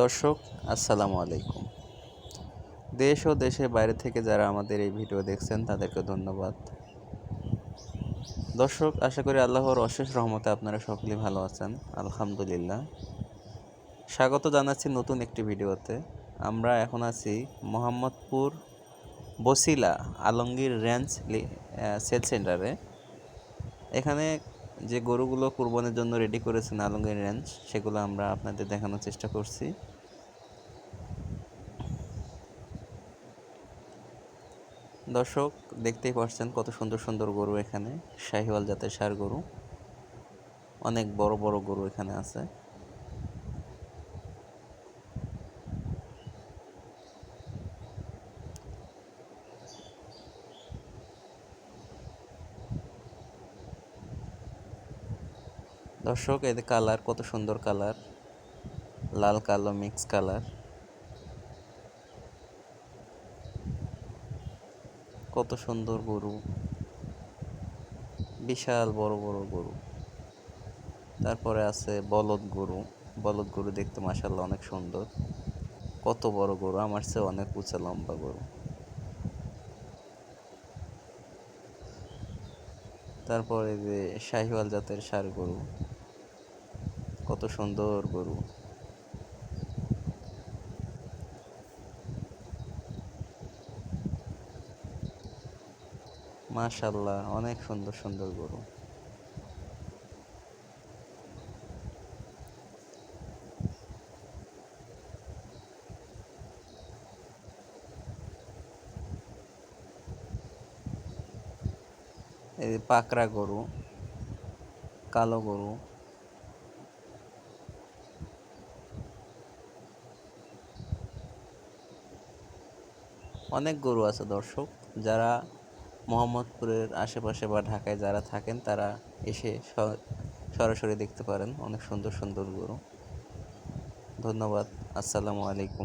দর্শক, আসসালামু আলাইকুম। দেশ ও দেশের বাইরে থেকে যারা আমাদের এই ভিডিও দেখছেন, তাদেরকে ধন্যবাদ। দর্শক, আশা করি আল্লাহর অশেষ রহমতে আপনারা সকলেই ভালো আছেন। আলহামদুলিল্লাহ। স্বাগত জানাচ্ছি নতুন একটি ভিডিওতে। আমরা এখন আছি মোহাম্মদপুর বসিলা আলমগীর রেঞ্জ সেল সেন্টারে। এখানে যে গরুগুলো কুরবানির জন্য রেডি করেছেন আলমগীর রেঞ্জ সেগুলো আমরা আপনাদের দেখানোর চেষ্টা করছি। দর্শক, দেখতেই পাচ্ছেন কত সুন্দর সুন্দর গরু এখানে, শাহিওয়াল জাতের সার গরু। অনেক বড় বড় গরু এখানে আছে। দর্শক এদের কালার, কত সুন্দর কালার। লাল, কালো মিক্স কালার। কত সুন্দর গরু। বিশাল বড় বড় গরু। তারপরে আছে বলদ গরু। বলদ গরু দেখতে মাসাল্লাহ অনেক সুন্দর। কত বড় গরু, আমার চেয়ে অনেক উঁচা লম্বা গরু। তারপরে যে শাহিওয়াল জাতের ষাঁড় গরু। কত সুন্দর গরু। মাশাল্লাহ অনেক সুন্দর সুন্দর গরু। এই পাকড়া গরু কালো গরু। অনেক গরু আছে দর্শক, যারা মোহাম্মদপুরের আশেপাশে বা ঢাকায় যারা থাকেন, তারা এসে সরাসরি দেখতে পারেন। অনেক সুন্দর সুন্দর গরু। ধন্যবাদ। আসসালামু আলাইকুম।